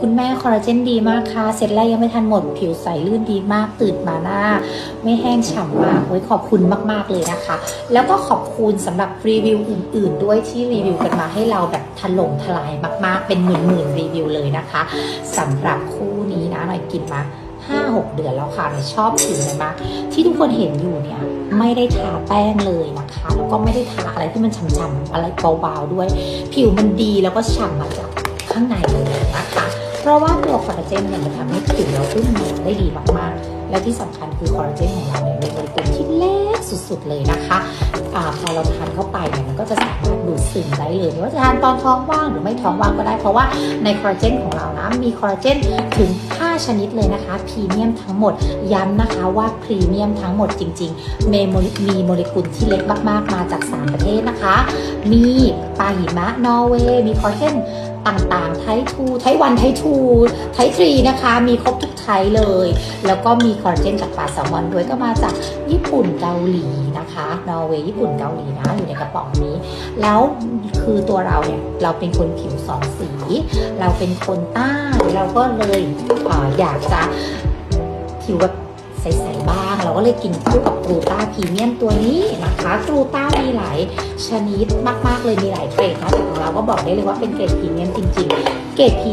คุณแม่คอลลาเจนดีมากค่ะเซตแรกยังไม่ทันหมด ผิวใสลื่นดีมาก ตื่นมาหน้า ไม่แห้งฉ่ำมากโอ้ยขอบคุณมาก ๆ เลยนะคะ แล้วก็ขอบคุณสำหรับรีวิวอื่น ๆ ด้วยที่รีวิวกันมาให้เราแบบถล่มทลายมาก ๆ เป็นหมื่น ๆ รีวิวเลยนะคะสำหรับคู่นี้นะหน่อยกินมา5-6 เดือนแล้วค่ะหน่อยชอบผิวเลยมากที่ทุกคนเห็นอยู่เนี่ยไม่ได้ทาแป้งเลยนะคะ แล้วก็ไม่ได้ทาอะไรที่มันฉ่ำๆอะไรเบาๆด้วย ผิวมันดีแล้วก็ฉ่ำมาจากข้างในเลยนะคะ เพราะว่าตัวคอลลาเจนเนี่ยมันทำให้ผิวเราขึ้นเหนียวได้ดีมากๆ และที่สำคัญคือคอลลาเจนของเราเนี่ยมีโมเลกุลที่เล็กสุดๆเลยนะคะอพอเราทานเข้าไปเนี่ยมันก็จะสามารถดูดซึมได้เลยไม่ว่าจะทานตอนท้องว่างหรือไม่ท้องว่างก็ได้ เพราะว่าในคอลลาเจนของเรานะมีคอลลาเจนถึง 5 ชนิดเลยนะคะพรีเมียมทั้งหมดย้ำนะคะว่าพรีเมียมทั้งหมดจริงๆมีโมเลมีโมเลกุลที่เล็กมากๆมาจาก 3 ประเทศนะคะ มีปลาหิมะนอร์เวย์มีคอลลาเจนต่างๆ ทูไทวันไททูไททรีนะคะ มีครบทุกไทเลย แล้วก็มีคอลลาเจนจากปลาแซลมอนด้วยก็มาจากญี่ปุ่นเกาหลีนะคะนอร์เวย์ญี่ปุ่นเกาหลีนะอยู่ในกระป๋องนี้ แล้วคือตัวเราเนี่ยเราเป็นคนผิวสองสี เราเป็นคนใต้เราก็เลยออยากจะผิวแบบใสๆบ้าง เราก็เลยกินคู่กับกรูต้าพรีเมียมตัวนี้นะคะกรูต้ามีหลายชนิดมากๆเลยมีหลายเกรดนะแต่ของเราก็บอกได้เลยว่าเป็นเกรดพรีเมียมจริง ๆ get 皮。